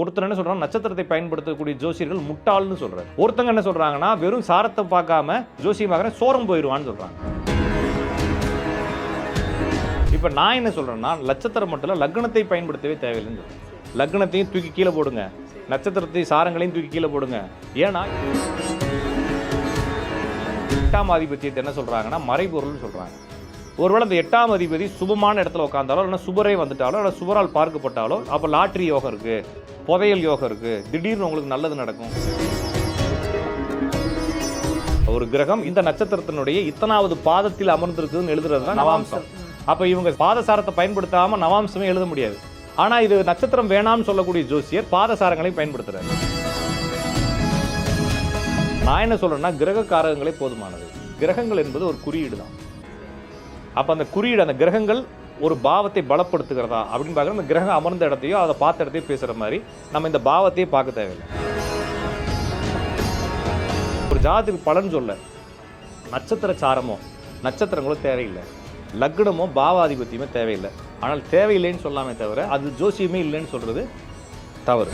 ஒருத்தர் என்ன சொல்றாங்க நட்சத்திரத்தை பயன்படுத்தக்கூடிய ஜோசியர்கள் முட்டாள்னு சொல்றாரு. ஒருத்தங்க என்ன சொல்றாங்கன்னா வெறும் சாரத்தை பார்க்காம ஜோசியம் பார்க்குறேன் சோரம் போயிடுவான்னு சொல்றாங்க. இப்போ நான் என்ன சொல்றேன்னா நட்சத்திரம் மட்டும் இல்லை லக்னத்தை பயன்படுத்தவே தேவையில்லைன்னு சொல்றேன். லக்னத்தையும் தூக்கி கீழே போடுங்க. நட்சத்திரத்தையும் சாரங்களையும் தூக்கி கீழே போடுங்க. ஏன்னா எட்டாம் ஆதிபத்தியத்தை என்ன சொல்றாங்கன்னா மறைபொருள்னு சொல்றாங்க. ஒருவேளை அந்த எட்டாம் அதிபதி சுபமான இடத்துல உட்காந்தாலோ இல்லைன்னா சுபரே வந்துட்டாலோ இல்லை சுபரால் பார்க்கப்பட்டாலோ அப்போ லாட்ரி யோகம் இருக்கு புதையல் யோகம் இருக்கு திடீர்னு உங்களுக்கு நல்லது நடக்கும். ஒரு கிரகம் இந்த நட்சத்திரத்தினுடைய இத்தனாவது பாதத்தில் அமர்ந்திருக்குதுன்னு எழுதுறது தான் நவாம்சம். அப்போ இவங்க பாதசாரத்தை பயன்படுத்தாம நவாம்சமே எழுத முடியாது. ஆனா இது நட்சத்திரம் வேணாம்னு சொல்லக்கூடிய ஜோசியர் பாதசாரங்களையும் பயன்படுத்துறாரு. நான் என்ன சொல்றேன்னா கிரக காரகங்களே போதுமானது. கிரகங்கள் என்பது ஒரு குறியீடு தான் அப்போ அந்த குறியீடு அந்த கிரகங்கள் ஒரு பாவத்தை பலப்படுத்துகிறதா அப்படின்னு பார்க்குற அந்த கிரகம் அமர்ந்த இடத்தையோ அதை பார்த்த இடத்தையோ பேசுகிற மாதிரி நம்ம இந்த பாவத்தையே பார்க்க தேவையில்லை. ஒரு ஜாதத்துக்கு பலன் சொல்ல நட்சத்திர சாரமோ நட்சத்திரங்களோ தேவையில்லை. லக்னமோ பாவாதிபத்தியமோ தேவையில்லை. ஆனால் தேவையில்லைன்னு சொல்லாமே தவிர அது ஜோசியமே இல்லைன்னு சொல்கிறது தவறு.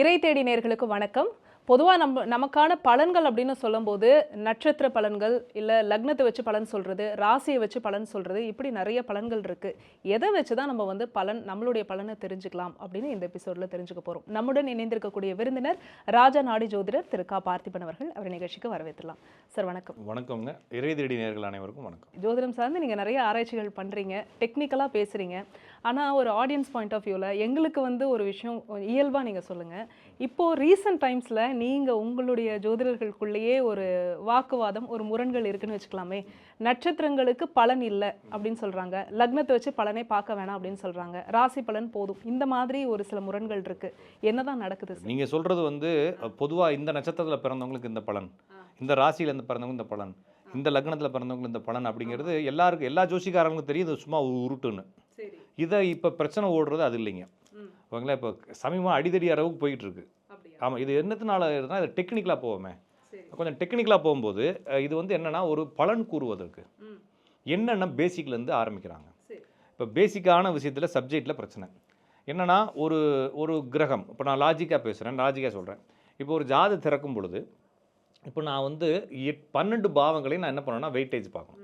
இறை தேடி நேர்களுக்கு வணக்கம். பொதுவாக நம்ம நமக்கான பலன்கள் அப்படின்னு சொல்லும்போது நட்சத்திர பலன்கள் இல்லை லக்னத்தை வச்சு பலன் சொல்கிறது ராசியை வச்சு பலன் சொல்கிறது இப்படி நிறைய பலன்கள் இருக்குது எதை வச்சு தான் நம்ம வந்து பலன் நம்மளுடைய பலனை தெரிஞ்சுக்கலாம் அப்படின்னு இந்த எபிசோடில் தெரிஞ்சுக்க போகிறோம் நம்முடன் இணைந்திருக்கக்கூடிய விருந்தினர் ராஜா நாடி ஜோதிடர் திரு கா. பார்த்திபன் அவர்கள் அவர் நிகழ்ச்சிக்கு வரவேற்றலாம் சார் வணக்கம். வணக்கங்க இறை தேடி நேர்கள் அனைவருக்கும் வணக்கம். ஜோதிடம் சார்ந்து நீங்கள் நிறைய ஆராய்ச்சிகள் பண்ணுறீங்க டெக்னிக்கலாக பேசுகிறீங்க ஆனால் ஒரு ஆடியன்ஸ் பாயிண்ட் ஆஃப் வியூவில் எங்களுக்கு வந்து ஒரு விஷயம் இயல்பாக நீங்கள் சொல்லுங்கள் இப்போது ரீசன்ட் டைம்ஸில் நீங்கள் உங்களுடைய ஜோதிடர்களுக்குள்ளேயே ஒரு வாக்குவாதம் ஒரு முரண்கள் இருக்குன்னு வச்சுக்கலாமே. நட்சத்திரங்களுக்கு பலன் இல்லை அப்படின்னு சொல்கிறாங்க லக்னத்தை வச்சு பலனே பார்க்க வேணாம் அப்படின்னு சொல்கிறாங்க ராசி பலன் போதும். இந்த மாதிரி ஒரு சில முரண்கள் இருக்குது என்னதான் நடக்குது நீங்கள் சொல்கிறது வந்து பொதுவாக இந்த நட்சத்திரத்தில் பிறந்தவங்களுக்கு இந்த பலன். இந்த ராசியில் இருந்து பிறந்தவங்க இந்த பலன். இந்த லக்னத்தில் பிறந்தவங்க இந்த பலன் அப்படிங்கிறது எல்லாருக்கும் எல்லா ஜோசிக்காரங்களுக்கும் தெரியும். இது சும்மா உருட்டுன்னு. இதை இப்போ பிரச்சனை ஓடுறது அது இல்லைங்க. ஓகேங்களா? இப்போ சமீபமாக அடிதடி அளவுக்கு போயிட்டு இருக்கு அப்படியா? ஆமாம் இது என்னத்தினால இருந்தால் இது டெக்னிக்கலாக போவோமே. கொஞ்சம் டெக்னிக்கலாக போகும்போது இது வந்து என்னன்னா ஒரு பலன் கூறுவதற்கு என்னென்ன பேசிக்லேருந்து ஆரம்பிக்கிறாங்க. இப்போ பேசிக்கான விஷயத்தில் சப்ஜெக்டில் பிரச்சனை. என்னன்னா ஒரு ஒரு கிரகம் இப்போ நான் லாஜிக்காக பேசுகிறேன் லாஜிக்காக சொல்கிறேன் இப்போ ஒரு ஜாதி திறக்கும் பொழுது இப்போ நான் வந்து எட் பன்னெண்டு பாவங்களையும் நான் என்ன பண்ணேன்னா வெயிட்டேஜ் பார்க்கணும்.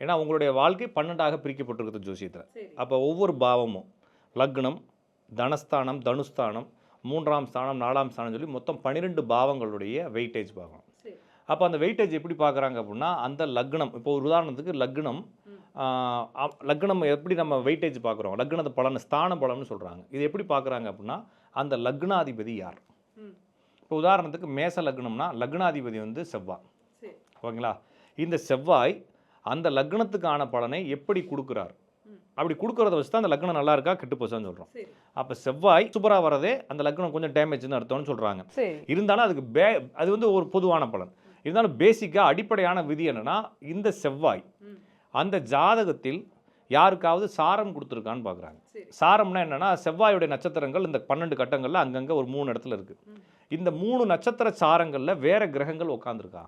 ஏன்னா உங்களுடைய வாழ்க்கை பன்னெண்டாக பிரிக்கப்பட்டிருக்குது ஜோசியத்தில். அப்போ ஒவ்வொரு பாவமும் லக்னம் தனஸ்தானம் தனுஸ்தானம் மூன்றாம் ஸ்தானம் நாலாம் ஸ்தானம் சொல்லி மொத்தம் பன்னிரெண்டு பாவங்களுடைய வெயிட்டேஜ் பார்க்கணும் சரி. அப்போ அந்த வெயிட்டேஜ் எப்படி பார்க்குறாங்க அப்படின்னா அந்த லக்னம் இப்போ ஒரு உதாரணத்துக்கு லக்னம் லக்னம் எப்படி நம்ம வெயிட்டேஜ் பார்க்குறோம்? லக்னத்தை பலன் ஸ்தான பலம்னு சொல்கிறாங்க இது எப்படி பார்க்குறாங்க அப்படின்னா அந்த லக்னாதிபதி யார்? இப்போ உதாரணத்துக்கு மேச லக்னம்னா லக்னாதிபதி வந்து செவ்வாய். ஓகேங்களா? இந்த செவ்வாய் அந்த லக்னத்துக்கான பலனை எப்படி கொடுக்குறார். அப்படி கொடுக்கறத வச்சு தான் அந்த லக்னம் நல்லா இருக்கா கெட்டு போச்சான்னு சொல்கிறோம் அப்போ செவ்வாய் சூப்பராக வரதே அந்த லக்னம் கொஞ்சம் டேமேஜ்னு அர்த்தம்னு சொல்கிறாங்க இருந்தாலும் அதுக்கு பே அது வந்து ஒரு பொதுவான பலன். இருந்தாலும் பேசிக்காக அடிப்படையான விதி என்னன்னா இந்த செவ்வாய் அந்த ஜாதகத்தில் யாருக்காவது சாரம் கொடுத்துருக்கான்னு பார்க்குறாங்க சரி. சாரம்னா என்னன்னா செவ்வாயுடைய நட்சத்திரங்கள் இந்த பன்னெண்டு கட்டங்களில் அங்கங்கே ஒரு மூணு இடத்துல இருக்கு. ம். இந்த மூணு நட்சத்திர சாரங்களில் வேற கிரகங்கள் உட்காந்துருக்கா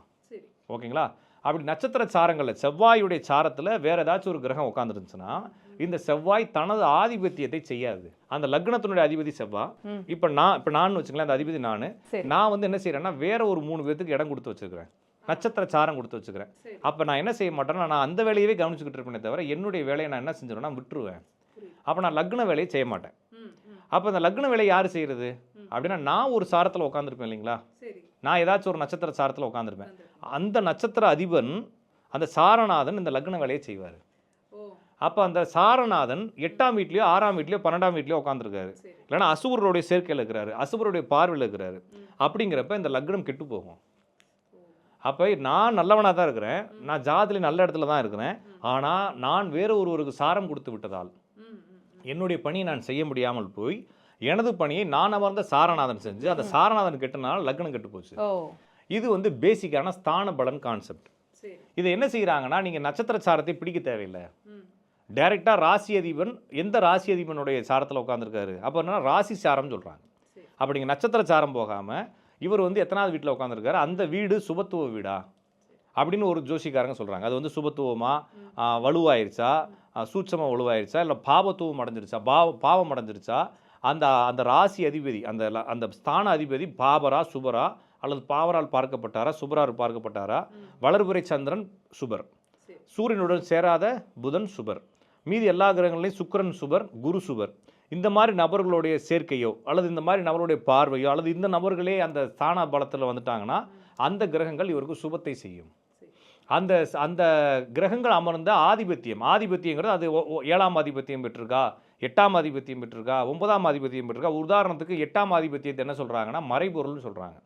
ஓகேங்களா? அப்படி நட்சத்திர சாரங்களில் செவ்வாயுடைய சாரத்தில் வேற ஏதாச்சும் ஒரு கிரகம் உட்காந்துருந்துச்சுன்னா இந்த செவ்வாய் தனது ஆதிபத்தியத்தை செய்யாது. அந்த லக்னத்தினுடைய அதிபதி செவ்வாய். இப்போ நான் இப்போ நான் வச்சுக்கலாம் அந்த அதிபதி நான். நான் வந்து என்ன செய்யறேன்னா வேற ஒரு மூணு பேத்துக்கு இடம் கொடுத்து வச்சிருக்கிறேன். நட்சத்திர சாரம் கொடுத்து வச்சுக்கிறேன் அப்போ நான் என்ன செய்ய மாட்டேன்னா நான் அந்த வேலையவே கவனிச்சுக்கிட்டு இருப்பேனே தவிர என்னுடைய வேலையை நான் என்ன செஞ்சிருவேன்னா விட்டுருவேன். அப்போ நான் லக்ன வேலையை செய்ய மாட்டேன். அப்போ அந்த லக்ன வேலையை யார் செய்யறது? ம். அப்படின்னா நான் ஒரு சாரத்தில் உட்காந்துருப்பேன் இல்லைங்களா? நான் ஏதாச்சும் ஒரு நட்சத்திர சாரத்தில் உட்காந்துருப்பேன். அந்த நட்சத்திர அதிபன் அந்த சாரநாதன் இந்த லக்ன வேலையை செய்வார். அப்போ அந்த சாரநாதன் எட்டாம் வீட்லயோ ஆறாம் வீட்லயோ பன்னெண்டாம் வீட்லயோ உட்காந்துருக்காரு சரி. இல்லைன்னா அசுபருடைய சேர்க்கையில் இருக்கிறாரு. அசுபருடைய பார்வையில் இருக்கிறாரு. அப்படிங்கிறப்ப இந்த லக்னம் கெட்டு போகும். அப்போ நான் நல்லவனாக தான் இருக்கிறேன். நான் ஜாதியில் நல்ல இடத்துல தான் இருக்கிறேன். ஆனால் நான் வேற ஒருவருக்கு சாரம் கொடுத்து விட்டதால். என்னுடைய பணியை நான் செய்ய முடியாமல் போய் எனது பணியை நான் அமர்ந்த சாரநாதன் செஞ்சு அந்த சாரநாதன் கெட்டனால லக்னம் கெட்டு போச்சு. இது வந்து பேசிக்கான ஸ்தான பலன் கான்செப்ட் இதை என்ன செய்கிறாங்கன்னா நீங்கள் நட்சத்திர சாரத்தை பிடிக்க தேவையில்லை. டைரெக்டாக ராசி அதிபன் எந்த ராசி அதிபனுடைய சாரத்தில் உட்காந்துருக்காரு அப்போ என்னன்னா ராசி சாரம்னு சொல்கிறாங்க அப்போ நீங்கள் நட்சத்திர சாரம் போகாமல் இவர் வந்து எத்தனாவது வீட்டில் உட்காந்துருக்காரு அந்த வீடு சுபத்துவ வீடா? அப்படின்னு ஒரு ஜோசிக்காரங்க சொல்கிறாங்க அது வந்து சுபத்துவமா ஆ, வலுவாயிருச்சா? ஆ, சூட்சமா வலுவாயிருச்சா? இல்லை பாவத்துவம் அடைஞ்சிருச்சா? பாவ பாவம் அடைஞ்சிருச்சா? அந்த அந்த ராசி அதிபதி அந்த அந்த ஸ்தான அதிபதி பாபரா சுபரா அல்லது பாவரால் பார்க்கப்பட்டாரா சுபரால் பார்க்கப்பட்டாரா? வளர்பிறை சந்திரன் சுபர். சூரியனுடன் சேராத புதன் சுபர். மீதி எல்லா கிரகங்களையும் சுக்கிரன் சுபர் குரு சுபர். இந்த மாதிரி நபர்களுடைய சேர்க்கையோ அல்லது இந்த மாதிரி நபருடைய பார்வையோ அல்லது இந்த நபர்களே அந்த ஸ்தான பலத்தில் வந்துட்டாங்கன்னா அந்த கிரகங்கள் இவருக்கு சுபத்தை செய்யும். அந்த அந்த கிரகங்கள் அமர்ந்த ஆதிபத்தியம் ஆதிபத்தியங்கிறது அது ஏழாம் ஆதிபத்தியம் பெற்றிருக்கா? எட்டாம் ஆதிபத்தியம் பெற்றிருக்கா ஒன்பதாம் ஆதிபத்தியம் பெற்றிருக்கா. உதாரணத்துக்கு எட்டாம் ஆதிபத்தியத்தை என்ன சொல்கிறாங்கன்னா மறைபொருள்னு சொல்கிறாங்க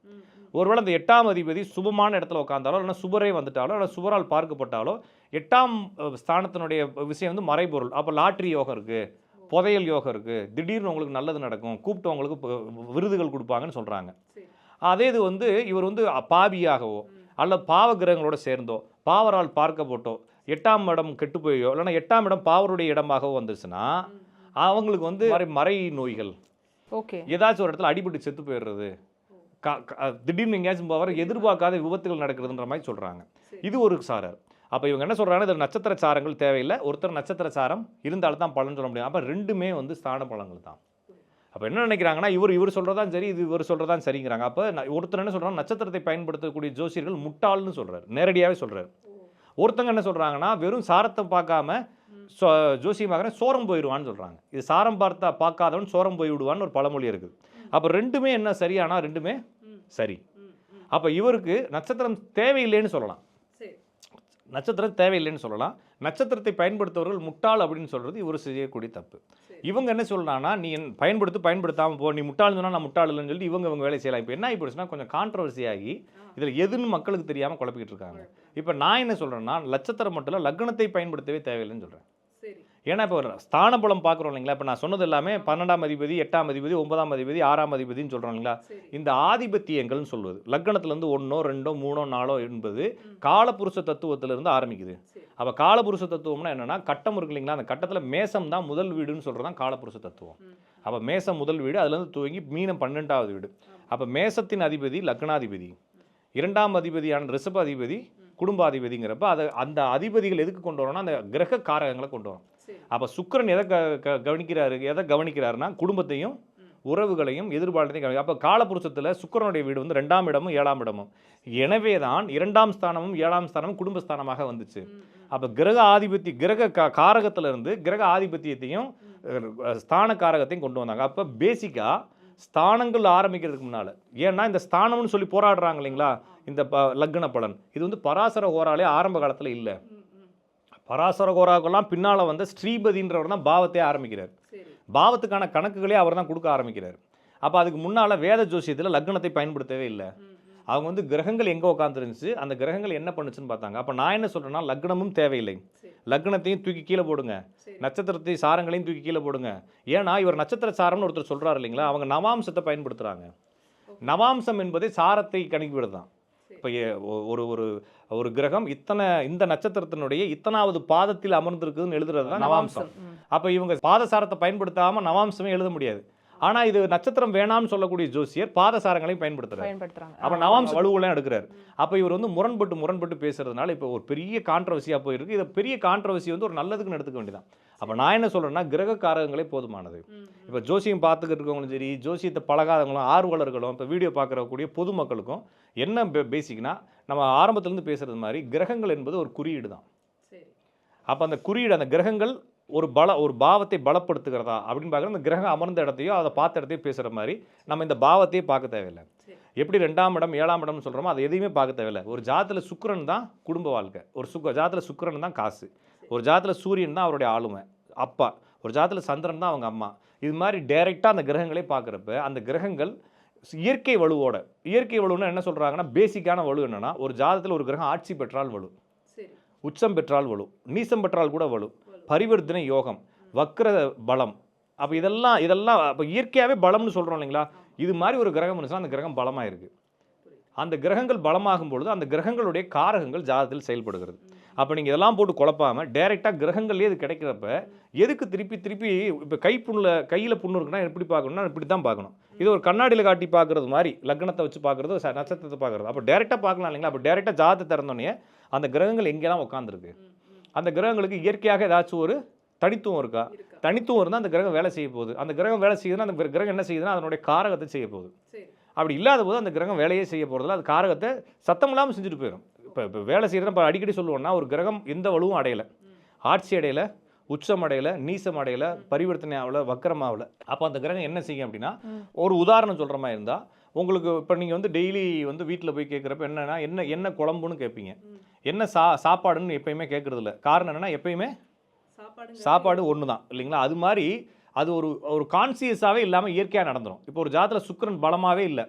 ஒருவேளை அந்த எட்டாம் அதிபதி சுபமான இடத்துல உட்காந்தாலோ இல்லைன்னா சுபரே வந்துட்டாலோ இல்லை சுபரால் பார்க்கப்பட்டாலோ எட்டாம் ஸ்தானத்தினுடைய விஷயம் வந்து மறைபொருள். அப்போ லாட்ரி யோகம் இருக்குது புதையல் யோகம் இருக்குது திடீர்னு உங்களுக்கு நல்லது நடக்கும் கூப்பிட்டு உங்களுக்கு ப- விருதுகள் கொடுப்பாங்கன்னு சொல்கிறாங்க அதே இது வந்து இவர் வந்து பாவியாகவோ அல்ல பாவ கிரகங்களோட சேர்ந்தோ பாவரால் பார்க்கப்பட்டோ எட்டாம் இடம் கெட்டு போயோ இல்லைன்னா எட்டாம் இடம் பாவருடைய இடமாகவோ வந்துச்சுன்னா அவங்களுக்கு வந்து மறை நோய்கள் ஓகே. ஏதாச்சும் ஒரு இடத்துல அடிபட்டு செத்து போயிடுறது திடீர்னு எங்கேயாச்சும் போவார் எதிர்பார்க்காத விபத்துகள் நடக்கிறதுன்ற மாதிரி சொல்கிறாங்க இது ஒரு சாரர். அப்போ இவங்க என்ன சொல்கிறாங்கன்னா இது நட்சத்திர சாரங்கள் தேவையில்லை ஒருத்தர் நட்சத்திர சாரம் இருந்தாலும் தான் பலன் சொல்ல முடியும். அப்போ ரெண்டுமே வந்து ஸ்தான பலன்கள் தான். அப்போ என்ன நினைக்கிறாங்கன்னா இவர் இவர் சொல்கிறதான் சரி இது இவர் சொல்கிறதான் சரிங்கிறாங்க. அப்போ ஒருத்தர் என்ன சொல்கிறாங்க நட்சத்திரத்தை பயன்படுத்தக்கூடிய ஜோசியர்கள் முட்டாள்னு சொல்கிறார் நேரடியாகவே சொல்கிறார் ஒருத்தங்க என்ன சொல்கிறாங்கன்னா வெறும் சாரத்தை பார்க்காம சோ ஜோசியம் பார்க்குறேன் சோரம் போயிடுவான்னு சொல்கிறாங்க இது சாரம் பார்த்தா பார்க்காதவன் சோரம் போய் விடுவான்னு ஒரு பழமொழி இருக்குது. அப்போ ரெண்டுமே என்ன சரியானா ரெண்டுமே சரி. அப்போ இவருக்கு நட்சத்திரம் தேவையில்லைன்னு சொல்லலாம். நட்சத்திரம் தேவையில்லைன்னு சொல்லலாம். நட்சத்திரத்தை பயன்படுத்தவர்கள் முட்டாள் அப்படின்னு சொல்கிறது இவர் செய்யக்கூடிய தப்பு. இவங்க என்ன சொல்கிறான்னா நீ என் பயன்படுத்து பயன்படுத்தாமல் போ. நீ முட்டாள் சொன்னால் நான் முட்டாள் இல்லைன்னு சொல்லிட்டு இவங்க இவங்க வேலை செய்யலாம். இப்போ என்ன ஆகி போச்சுன்னா கொஞ்சம் கான்ட்ரவர்சி ஆகி இதில் எதுன்னு மக்களுக்கு தெரியாமல் குழப்பிக்கிட்டு இருக்காங்க. இப்போ நான் என்ன சொல்கிறேன்னா நட்சத்திரம் மட்டும் இல்லை லக்னத்தை பயன்படுத்தவே தேவையில்லைன்னு சொல்கிறேன் ஏன்னா இப்போ ஸ்தான பலம் பார்க்குறோம் இல்லைங்களா? இப்போ நான் சொன்னது எல்லாமே பன்னெண்டாம் அதிபதி எட்டாம் அதிபதி ஒன்பதாம் அதிபதி ஆறாம் அதிபதின்னு சொல்கிறோம் இல்லைங்களா? இந்த ஆதிபத்தியங்கள்னு சொல்வது. லக்னத்துலேருந்து ஒன்றோ ரெண்டோ மூணோ நாலோ என்பது காலபுருஷ தத்துவத்திலிருந்து ஆரம்பிக்குது. அப்போ காலபுருஷ தத்துவம்னா என்னன்னா கட்டம் இருக்கு இல்லைங்களா? அந்த கட்டத்தில் மேசம் தான் முதல் வீடுன்னு சொல்கிறது தான் காலபுருஷ தத்துவம். அப்போ மேசம் முதல் வீடு அதுலேருந்து துவங்கி மீனம் பன்னெண்டாவது வீடு. அப்போ மேசத்தின் அதிபதி லக்னாதிபதி. இரண்டாம் அதிபதியான ரிஷப அதிபதி குடும்பாதிபதிங்கிறப்ப அதை அந்த அதிபதிகள் எதுக்கு கொண்டு வரோம்னா அந்த கிரக காரகங்களை கொண்டு வரோம். அப்போ சுக்கிரன் எதை க க- கவனிக்கிறாரு எதை கவனிக்கிறாருன்னா குடும்பத்தையும் உறவுகளையும் எதிர்பார்த்தையும் கவனி அப்போ காலபுருஷத்தில் சுக்கிரனுடைய வீடு வந்து ரெண்டாம் இடமும் ஏழாம் இடமும். எனவே தான் இரண்டாம் ஸ்தானமும் ஏழாம் ஸ்தானமும் குடும்பஸ்தானமாக வந்துச்சு. அப்போ கிரக ஆதிபத்திய கிரக கா காரகத்திலிருந்து கிரக ஆதிபத்தியத்தையும் ஸ்தான காரகத்தையும் கொண்டு வந்தாங்க. அப்போ பேசிக்காக ஸ்தானங்கள் ஆரம்பிக்கிறதுக்கு முன்னால் ஏன்னா இந்த ஸ்தானம்னு சொல்லி போராடுறாங்க இல்லைங்களா? இந்த ப லக்ன பலன். இது வந்து பராசர ஹோராலே ஆரம்ப காலத்தில் இல்லை. பராசர ஹோராக்கெல்லாம் பின்னால் வந்த ஸ்ரீபதின்றவர் தான் பாவத்தை ஆரம்பிக்கிறார். பாவத்துக்கான கணக்குகளே அவர் தான் கொடுக்க ஆரம்பிக்கிறார். அப்போ அதுக்கு முன்னால் வேத ஜோசியத்தில் லக்னத்தை பயன்படுத்தவே இல்லை. அவங்க வந்து கிரகங்கள் எங்கே உட்காந்துருந்துச்சு அந்த கிரகங்கள் என்ன பண்ணுச்சுன்னு பார்த்தாங்க. அப்போ நான் என்ன சொல்கிறேன்னா லக்னமும் தேவையில்லை. லக்னத்தையும் தூக்கி கீழே போடுங்க. நட்சத்திரத்தை சாரங்களையும் தூக்கி கீழே போடுங்க. ஏன்னா இவர் நட்சத்திர சாரம்னு ஒருத்தர் சொல்கிறாரு இல்லைங்களா? அவங்க நவாம்சத்தை பயன்படுத்துகிறாங்க நவாம்சம் என்பதே சாரத்தை கணக்கிவிடு தான் இப்போ ஒரு ஒரு ஒரு கிரகம் இத்தனை இந்த நட்சத்திரத்தினுடைய இத்தனாவது பாதத்தில் அமர்ந்திருக்குதுன்னு எழுதுறது தான் நவாம்சம். அப்போ இவங்க பாதசாரத்தை பயன்படுத்தாமல் நவாம்சமே எழுத முடியாது. ஆனால் இது நட்சத்திரம் வேணாம்னு சொல்லக்கூடிய ஜோசியர் பாதசாரங்களையும் பயன்படுத்துறாரு. பயன்படுத்துறாங்க. அப்போ நவாம்ச வலுவெல்லாம் எடுக்கிறாரு. அப்போ இவர் வந்து முரண்பட்டு முரண்பட்டு பேசுறதுனால இப்போ ஒரு பெரிய கான்ட்ரவர்சியாக போயிருக்கு. இது பெரிய கான்ட்ரவர்சி வந்து ஒரு நல்லதுக்குன்னு எடுத்துக்க வேண்டியதான் அப்போ நான் என்ன சொல்றேன்னா கிரக காரகங்களே போதுமானது இப்போ ஜோசியம் பார்த்துக்கிட்டு இருக்கவங்களும் சரி ஜோசியத்தை பழகாதவங்களும் ஆர்வலர்களும் இப்போ வீடியோ பார்க்குறக்கூடிய பொதுமக்களுக்கும் என்ன பேசிக்னா நம்ம ஆரம்பத்துலேருந்து பேசுறது மாதிரி கிரகங்கள் என்பது ஒரு குறியீடு தான் அப்போ அந்த குறியீடு அந்த கிரகங்கள் ஒரு பல ஒரு பாவத்தை பலப்படுத்துகிறதா அப்படின்னு பார்க்குற அந்த கிரகம் அமர்ந்த இடத்தையோ அதை பார்த்த இடத்தையோ பேசுகிற மாதிரி நம்ம இந்த பாவத்தையே பார்க்க தேவையில்லை. எப்படி ரெண்டாம் இடம் ஏழாம் இடம்னு சொல்கிறோமோ அதை எதையுமே பார்க்க தேவையில்லை. ஒரு ஜாதத்தில் சுக்கிரன் தான் குடும்ப வாழ்க்கை. ஒரு சுக்க ஜாதத்தில் சுக்கிரன் தான் காசு. ஒரு ஜாதத்தில் சூரியன் தான் அவருடைய ஆளுமை அப்பா. ஒரு ஜாதத்தில் சந்திரன் தான் அவங்க அம்மா. இது மாதிரி டைரெக்டாக அந்த கிரகங்களே பார்க்குறப்ப அந்த கிரகங்கள் இயற்கை வலுவோட இயற்கை வலுன்னா என்ன சொல்கிறாங்கன்னா பேசிக்கான வலு என்னன்னா ஒரு ஜாதத்தில் ஒரு கிரகம் ஆட்சி பெற்றால் வலு. உச்சம் பெற்றால் வலு. நீசம் பெற்றால் கூட வலு. பரிவர்த்தனை யோகம் வக்ர பலம். அப்போ இதெல்லாம் இதெல்லாம் அப்போ இயற்கையாகவே பலம்னு சொல்கிறோம் இல்லைங்களா? இது மாதிரி ஒரு கிரகம் இருந்துச்சுன்னா அந்த கிரகம் பலமாக இருக்குது அந்த கிரகங்கள் பலமாகும் பொழுது அந்த கிரகங்களுடைய காரகங்கள் ஜாதத்தில் செயல்படுகிறது. அப்போ நீங்கள் இதெல்லாம் போட்டு குழப்பாமல் டைரெக்டாக கிரகங்கள்லேயே இது கிடைக்கிறப்ப எதுக்கு திருப்பி திருப்பி இப்போ கை புண்ணில் கையில் புண்ணு இருக்குன்னா எப்படி பார்க்கணும்னா இப்படி தான் பார்க்கணும். இது ஒரு கண்ணாடியில் காட்டி பார்க்குறது மாதிரி லக்னத்தை வச்சு பார்க்குறது நட்சத்திரத்தை பார்க்குறது. அப்போ டேரெக்டாக பார்க்கலாம் இல்லைங்களா? அப்போ டேரெக்டாக ஜாதத்தை திறந்தோடனே அந்த கிரகங்கள் எங்கெல்லாம் உட்காந்துருக்கு அந்த கிரகங்களுக்கு இயற்கையாக ஏதாச்சும் ஒரு தனித்துவம் இருக்கா? தனித்துவம் இருந்தால் அந்த கிரகம் வேலை செய்ய போகுது. அந்த கிரகம் வேலை செய்யுதுன்னா அந்த கிரகம் என்ன செய்யுதுன்னா அதனுடைய காரகத்தை செய்ய போகுது. அப்படி இல்லாத போது அந்த கிரகம் வேலையே செய்ய போகிறதில்ல அது காரகத்தை சத்தம் இல்லாமல் செஞ்சுட்டு போயிடும். இப்போ இப்போ வேலை செய்கிறத இப்போ அடிக்கடி சொல்லுவோம்னா ஒரு கிரகம் எந்த வலுவும் அடையலை. ஆட்சி அடையலை உச்சம் அடையலை நீசம் அடையலை பரிவர்த்தனை ஆகல வக்கரம் ஆகல. அப்போ அந்த கிரகம் என்ன செய்யும் அப்படின்னா ஒரு உதாரணம் சொல்கிற மாதிரி இருந்தால் உங்களுக்கு இப்போ நீங்கள் வந்து டெய்லி வந்து வீட்டில் போய் கேட்குறப்ப என்னன்னா என்ன என்ன குழம்புன்னு கேட்பீங்க. என்ன சா சாப்பாடுன்னு எப்பயுமே கேட்குறது இல்ல காரணம் என்னன்னா எப்பயுமே சாப்பாடு ஒன்று தான் இல்லைங்களா? அது மாதிரி அது ஒரு ஒரு கான்சியஸாகவே இல்லாமல் இயற்கையாக நடந்துரும். இப்போ ஒரு ஜாதத்தில் சுக்கிரன் பலமாகவே இல்லை.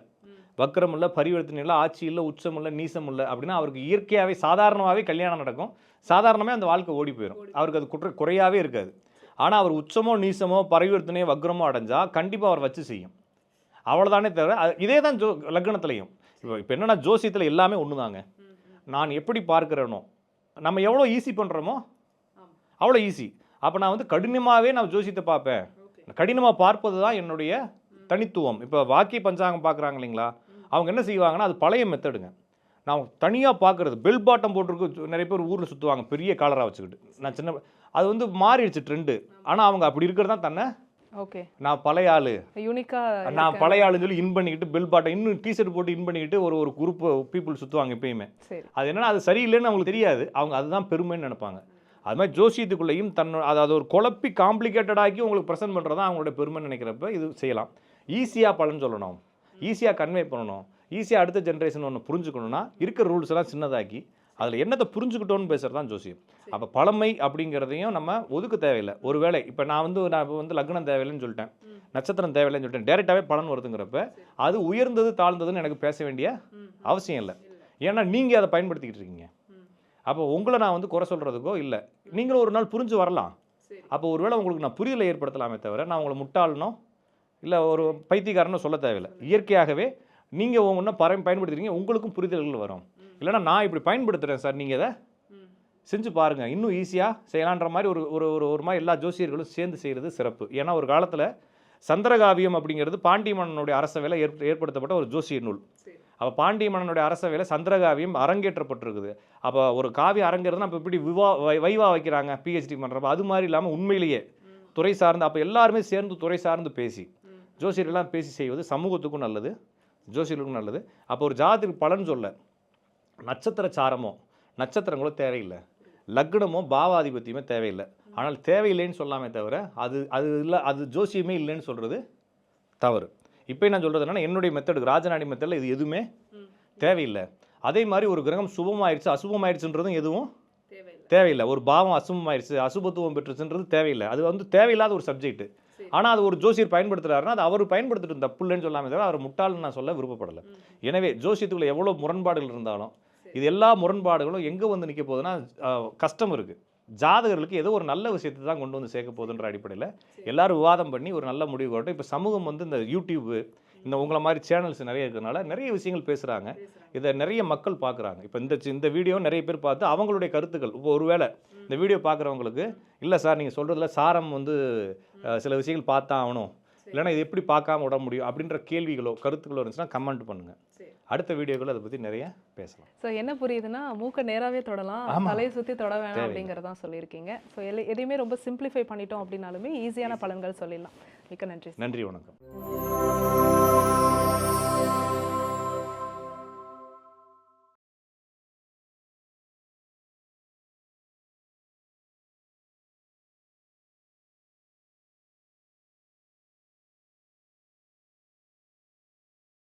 வக்கரம் இல்லை பரிவர்த்தனை இல்லை ஆட்சி இல்லை உச்சம் இல்லை நீசம் இல்லை அப்படின்னா அவருக்கு இயற்கையாகவே சாதாரணமாகவே கல்யாணம் நடக்கும். சாதாரணமே அந்த வாழ்க்கை ஓடி போயிடும் அவருக்கு அது குற்ற குறையாவே இருக்காது. ஆனால் அவர் உச்சமோ நீசமோ பரிவர்த்தனையோ வக்ரமோ அடைஞ்சா கண்டிப்பாக அவர் வச்சு செய்யும். அவ்வளோதானே தவிர இதே தான் ஜோ லக்னத்துலையும். இப்போ இப்போ என்னன்னா ஜோசியத்தில் எல்லாமே ஒன்று தாங்க நான் எப்படி பார்க்கிறேனோ நம்ம எவ்வளோ ஈஸி பண்ணுறோமோ அவ்வளோ ஈஸி அப்போ நான் வந்து கடினமாகவே நான் ஜோசியத்தை பார்ப்பேன். கடினமாக பார்ப்பது தான் என்னுடைய தனித்துவம். இப்போ வாக்கிய பஞ்சாங்கம் பார்க்குறாங்க இல்லைங்களா? அவங்க என்ன செய்வாங்கன்னா அது பழைய மெத்தடுங்க. நான் தனியாக பார்க்குறது பெல் பாட்டம் போட்டிருக்கு நிறைய பேர் ஊரில் சுற்றுவாங்க பெரிய காலராக வச்சுக்கிட்டு. நான் சின்ன அது வந்து மாறிடுச்சு ட்ரெண்டு ஆனால் அவங்க அப்படி இருக்கிறது தான் தன்னை ஓகே நான் பழைய ஆளு. யூனிக்கா நான் பழைய ஆளுன்னு சொல்லி இன் பண்ணிக்கிட்டு பெல் பாட்டம் இன்னும் டிஷர்ட் போட்டு இன் பண்ணிக்கிட்டு ஒரு ஒரு குரூப் பீப்புள் சுற்றுவாங்க எப்பயுமே. அது என்னன்னா அது சரியில்லைன்னு அவங்களுக்கு தெரியாது. அவங்க அதுதான் பெருமைன்னு நினைப்பாங்க. அது மாதிரி ஜோசியத்துக்குள்ளேயும் தன்னோட அதாவது ஒரு குழப்பி காம்ப்ளிகேட்டட் ஆக்கி உங்களுக்கு ப்ரெசென்ட் பண்ணுறது தான் அவங்களோட பெருமைன்னு நினைக்கிறப்ப இது செய்யலாம். ஈஸியாக பலன் சொல்லணும். ஈஸியாக கன்வே பண்ணணும். ஈஸியாக அடுத்த ஜென்ரேஷன் ஒன்று புரிஞ்சுக்கணும்னா இருக்கிற ரூல்ஸ் எல்லாம் சின்னதாக்கி அதில் என்னத்தை புரிஞ்சுக்கிட்டோன்னு பேசுகிறது தான் ஜோசியம் அப்போ பழமை அப்படிங்கிறதையும் நம்ம ஒதுக்க தேவையில்லை. ஒருவேளை இப்போ நான் வந்து நான் இப்போ வந்து லக்னம் தேவையில்லைன்னு சொல்லிட்டேன். நட்சத்திரம் தேவையில்லைன்னு சொல்லிட்டேன். டேரெக்டாகவே பலன் வருதுங்கிறப்ப அது உயர்ந்தது தாழ்ந்ததுன்னு எனக்கு பேச வேண்டிய அவசியம் இல்லை. ஏன்னா நீங்கள் அதை பயன்படுத்திக்கிட்டு இருக்கீங்க. அப்போ உங்களை நான் வந்து குறை சொல்கிறதுக்கோ இல்லை. நீங்களும் ஒரு நாள் புரிஞ்சு வரலாம். அப்போ ஒருவேளை உங்களுக்கு நான் புரிதலை ஏற்படுத்தலாமே தவிர நான் உங்களை முட்டாளனோ இல்லை ஒரு பைத்தியக்காரனோ சொல்ல தேவையில்லை. இயற்கையாகவே நீங்கள் ஒவ்வொன்றா பர பயன்படுத்துறீங்க உங்களுக்கும் புரிதல்கள் வரும். இல்லைன்னா நான் இப்படி பயன்படுத்துகிறேன் சார் நீங்கள் இதை செஞ்சு பாருங்கள் இன்னும் ஈஸியாக செய்யலான்ற மாதிரி ஒரு ஒரு ஒரு ஒரு மாதிரி எல்லா ஜோசியர்களும் சேர்ந்து செய்கிறது சிறப்பு. ஏன்னா ஒரு காலத்தில் சந்திரகாவியம் அப்படிங்கிறது பாண்டிய மன்னனுடைய அரசவையில் ஏற்ப ஏற்படுத்தப்பட்ட ஒரு ஜோசிய நூல். அப்போ பாண்டிய மன்னனுடைய அரசவையில் சந்திரகாவியம் அரங்கேற்றப்பட்டிருக்குது. அப்போ ஒரு காவியம் அரங்கேறதுனா அப்போ இப்படி விவா வை- வைவா வைக்கிறாங்க பிஹெச்டி பண்ணுறப்ப அது மாதிரி இல்லாமல் உண்மையிலேயே துறை சார்ந்து அப்போ எல்லாருமே சேர்ந்து துறை சார்ந்து பேசி ஜோசியர்கள்லாம் பேசி செய்வது சமூகத்துக்கும் நல்லது ஜோசியர்களுக்கும் நல்லது. அப்போ ஒரு ஜாதத்துக்கு பலன் சொல்ல நட்சத்திர சாரமோ நட்சத்திரங்களோ தேவையில்லை. லக்னமோ பாவாதிபத்தியமே தேவையில்லை. ஆனால் தேவையில்லைன்னு சொல்லாமே தவிர அது அது இல்லை அது ஜோசியமே இல்லைன்னு சொல்கிறது தவறு. இப்போ நான் சொல்கிறது என்னன்னா என்னுடைய மெத்தடு ராஜநாடி மெத்தடில் இது எதுவுமே தேவையில்லை. அதே மாதிரி ஒரு கிரகம் சுபமாயிருச்சு அசுபமாயிருச்சுன்றதும் எதுவும் தேவையில்லை. ஒரு பாவம் அசுபமாயிருச்சு அசுபத்துவம் பெற்றுச்சுன்றது தேவையில்லை. அது வந்து தேவையில்லாத ஒரு சப்ஜெக்ட் ஆனால் அது ஒரு ஜோசியர் பயன்படுத்துறாருன்னா அது அவர் பயன்படுத்திட்டு தப்பு இல்லைன்னு சொல்லாமே தவிர அவர் முட்டாள்னு நான் சொல்ல விருப்பப்படலை. எனவே ஜோசியத்துக்குள்ள எவ்வளோ முரண்பாடுகள் இருந்தாலும் இது எல்லா முரண்பாடுகளும் எங்கே வந்து நிற்க போகுதுன்னா கஷ்டம் இருக்குது ஜாதகர்களுக்கு ஏதோ ஒரு நல்ல விஷயத்தை தான் கொண்டு வந்து சேர்க்க போகுதுன்ற அடிப்படையில் எல்லாரும் விவாதம் பண்ணி ஒரு நல்ல முடிவு வரட்டும். இப்போ சமூகம் வந்து இந்த யூடியூப்பு இந்த உங்களை மாதிரி சேனல்ஸ் நிறைய இருக்கிறதுனால நிறைய விஷயங்கள் பேசுகிறாங்க இதை நிறைய மக்கள் பார்க்குறாங்க இப்போ இந்த இந்த வீடியோ நிறைய பேர் பார்த்து அவங்களுடைய கருத்துக்கள் இப்போ ஒருவேளை இந்த வீடியோ பார்க்குறவங்களுக்கு இல்லை சார் நீங்கள் சொல்கிறதுல சாரம் வந்து சில விஷயங்கள் பார்த்தா ஆகணும். இல்லைன்னா இது எப்படி பார்க்காம விட முடியும்? அப்படின்ற கேள்விகளோ கருத்துக்களோ இருந்துச்சுன்னா கமெண்ட் பண்ணுங்கள் அடுத்த வீடியோக்கள் அதை பற்றி நிறைய பேசலாம். ஸோ என்ன புரியுதுன்னா மூக்க நேராவே தொடலாம். தலையை சுற்றி தொட வேணாம். அப்படிங்கிறதான் சொல்லியிருக்கீங்க. ஸோ எதையுமே ரொம்ப சிம்பிளிஃபை பண்ணிட்டோம் அப்படின்னாலுமே ஈஸியான பலன்கள் சொல்லிடலாம். மிக்க நன்றி. நன்றி வணக்கம்.